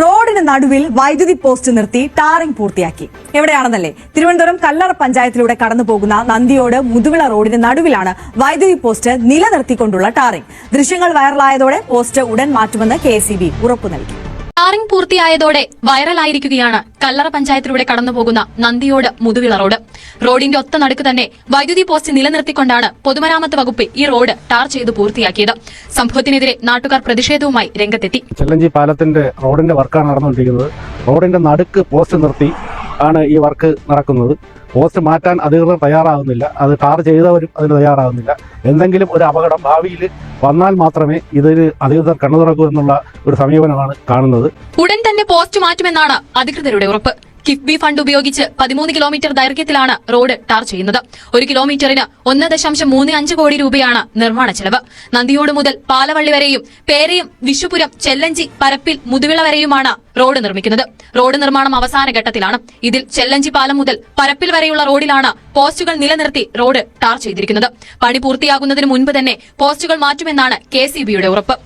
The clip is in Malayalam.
റോഡിന് നടുവിൽ വൈദ്യുതി പോസ്റ്റ് നിർത്തി ടാറിംഗ് പൂർത്തിയാക്കി. എവിടെയാണെന്നല്ലേ? തിരുവനന്തപുരം കല്ലറ പഞ്ചായത്തിലൂടെ കടന്നു പോകുന്ന നന്ദിയോട് മുതുവിള റോഡിന് നടുവിലാണ് വൈദ്യുതി പോസ്റ്റ് നിലനിർത്തിക്കൊണ്ടുള്ള ടാറിംഗ്. ദൃശ്യങ്ങൾ വൈറലായതോടെ പോസ്റ്റ് ഉടൻ മാറ്റുമെന്ന് കെ ഉറപ്പു നൽകി. ടാറിംഗ് പൂർത്തിയായതോടെ വൈറലായിരിക്കുകയാണ് കല്ലറ പഞ്ചായത്തിലൂടെ കടന്നുപോകുന്ന നന്ദിയോട് മുതുവിള റോഡ്. റോഡിന്റെ ഒത്ത നടുക്ക് തന്നെ വൈദ്യുതി പോസ്റ്റ് നിലനിർത്തിക്കൊണ്ടാണ് പൊതുമരാമത്ത് വകുപ്പ് ഈ റോഡ് ടാർ ചെയ്ത് പൂർത്തിയാക്കിയത്. സംഭവത്തിനെതിരെ നാട്ടുകാർ പ്രതിഷേധവുമായി രംഗത്തെത്തി. ചെല്ലഞ്ചി പാലത്തിന്റെ റോഡിന്റെ വർക്കാണ് നടന്നുകൊണ്ടിരിക്കുന്നത്. റോഡിന്റെ നടുക്ക് പോസ്റ്റ് നിർത്തി ആണ് ഈ വർക്ക് നടക്കുന്നത്. പോസ്റ്റ് മാറ്റാൻ അധികൃതർ തയ്യാറാകുന്നില്ല. അത് ടാർ ചെയ്തവരും അതിന് തയ്യാറാകുന്നില്ല. എന്തെങ്കിലും ഒരു അപകടം ഭാവിയിൽ വന്നാൽ മാത്രമേ ഇതിന് അധികൃതർ കണ്ണു തുറക്കൂ എന്നുള്ള ഒരു സമീപനമാണ് കാണുന്നത്. ഉടൻ തന്നെ പോസ്റ്റ് മാറ്റുമെന്നാണ് അധികൃതരുടെ ഉറപ്പ്. കിഫ്ബി ഫണ്ട് ഉപയോഗിച്ച് പതിമൂന്ന് കിലോമീറ്റർ ദൈർഘ്യത്തിലാണ് റോഡ് ടാർ ചെയ്യുന്നത്. ഒരു കിലോമീറ്ററിന് ഒന്ന് ദശാംശം മൂന്ന് അഞ്ച് കോടി രൂപയാണ് നിർമ്മാണ ചെലവ്. നന്ദിയോട് മുതൽ പാലവള്ളി വരെയും പേരയും വിഷുപുരം ചെല്ലഞ്ചി പരപ്പിൽ മുതുവിള വരെയുമാണ് റോഡ് നിർമ്മിക്കുന്നത്. റോഡ് നിർമ്മാണം അവസാന ഘട്ടത്തിലാണ്. ഇതിൽ ചെല്ലഞ്ചി പാലം മുതൽ പരപ്പിൽ വരെയുള്ള റോഡിലാണ് പോസ്റ്റുകൾ നിലനിർത്തി റോഡ് ടാർ ചെയ്തിരിക്കുന്നത്. പണി പൂർത്തിയാകുന്നതിന് മുൻപ് തന്നെ പോസ്റ്റുകൾ മാറ്റുമെന്നാണ് കെ ഉറപ്പ്.